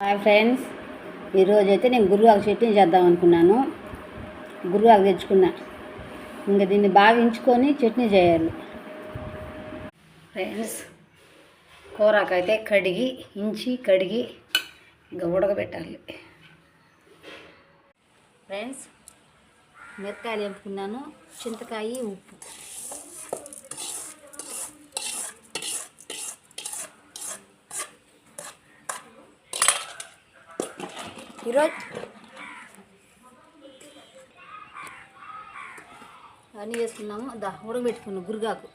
Hi friends ఈరోజు అయితే నేను గురువాకు చట్నీ చేద్దాం అనుకున్నాను. గురువాకు తెచ్చుకున్నా. ఇంకా దీన్ని బాగా ఇంచుకొని చట్నీ చేయాలి. ఫ్రెండ్స్ కూరకైతే కడిగి ఇంచి కడిగి ఇంకా ఉడకబెట్టాలి. ఫ్రెండ్స్ మిరకాయలు ఎంపుకున్నాను. చింతకాయ ఉప్పు. ఈరోజు అని చేసుకున్నాము దా ఉడకబెట్టుకున్నాం గురుగాకు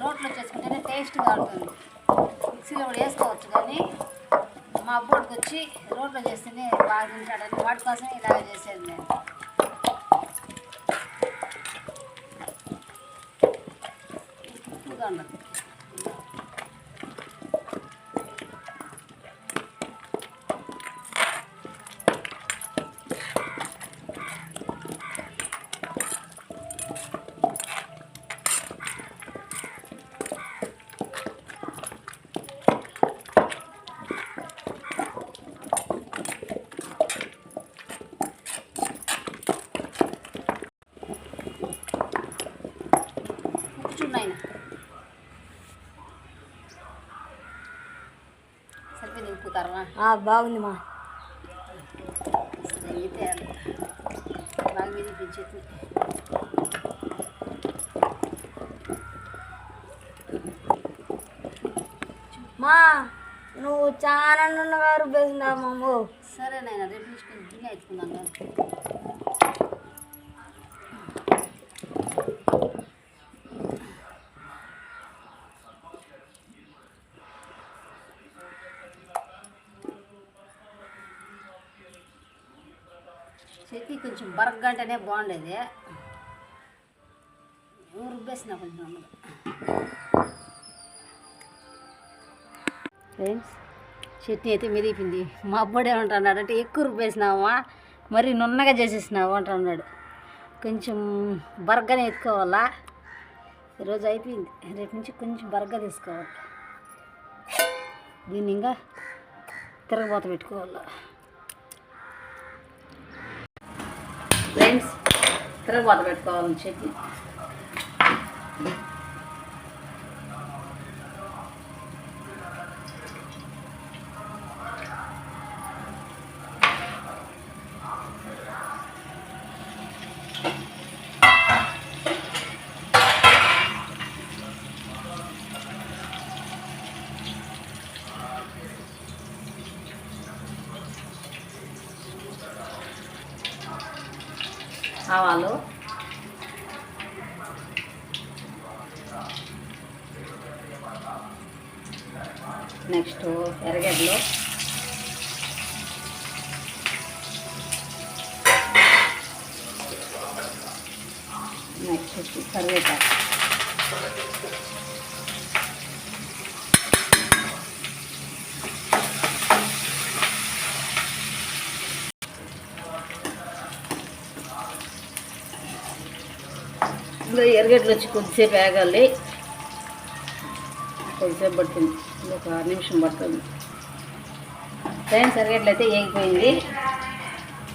రోట్లో చేసుకుంటే టేస్ట్గా ఉంటుంది మిక్సీలో కూడా వేసుకోవచ్చు కానీ మా అబ్బోడికి వచ్చి రోడ్లో చేస్తేనే బాగా తింటాడని వాటి కోసం ఇలాగ చేసేది నేను. చూడాయన సరిపోయింది ఉప్పు బాగుంది మా. అయితే బాగా మీద చట్నీ మా నువ్వు చాలా నున్నగా రుబ్బేసినావు మాము సరే నాయన రేపు తీసుకొని ఎత్తుకుందాం చట్నీ కొంచెం బరగ్గా అంటేనే బాగుండేది. రుబ్బేసిన కొంచెం. ఫ్రెండ్స్ చట్నీ అయితే మెదిపింది మా అబ్బాడు ఏమంటున్నాడు అంటే ఎక్కువ రుబ్బేసినావా? మరి నున్నగా చేసేసినావు అంటున్నాడు. కొంచెం బరగ్గానే ఎత్తుకోవాలా? ఈరోజు అయిపోయింది. రేపు నుంచి కొంచెం బరగ్గా తీసుకోవాలి. దీన్ని ఇంకా తిరగబోత పెట్టుకోవాలి? ఫ్రెండ్స్ తర్వాత పెట్టుకోవాలి చట్నీ ఆవాలు. నెక్స్ట్ ఎర్రగడ్డలు. నెక్స్ట్ కరివేపాకు. ఇందులో ఎర్రగడ్డలు వచ్చి కొద్దిసేపు వేగాలి. కొద్దిసేపు పడుతుంది ఒక ఆరు నిమిషం పడుతుంది. ఫ్రెండ్స్ ఎరగడ్డలు అయితే వేగిపోయింది.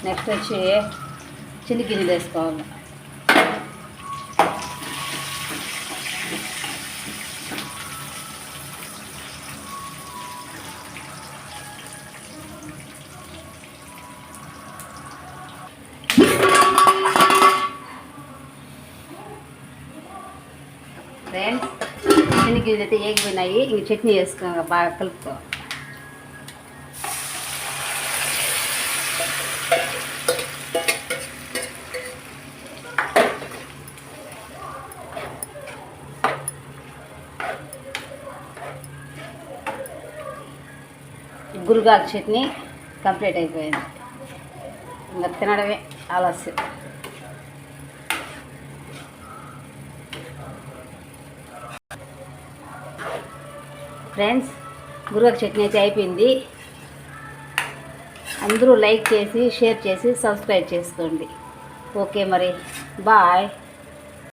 నెక్స్ట్ వచ్చి చిన్న గిన్నెలు వేసుకోవాలి. ఫ్రెండ్స్ చిన్ని గిన్నెలు అయితే ఏగిపోయినాయి ఇంక చట్నీ వేసుకో బాగా కలుపుకో. గురుగాకు చట్నీ కంప్లీట్ అయిపోయింది. ఇంకా తినడమే. ఆలస్యం. ఫ్రెండ్స్ గురువాకు చట్నీ అయితే అయిపోయింది. అందరూ లైక్ చేసి షేర్ చేసి సబ్స్క్రైబ్ చేసుకోండి. ఓకే మరి బాయ్.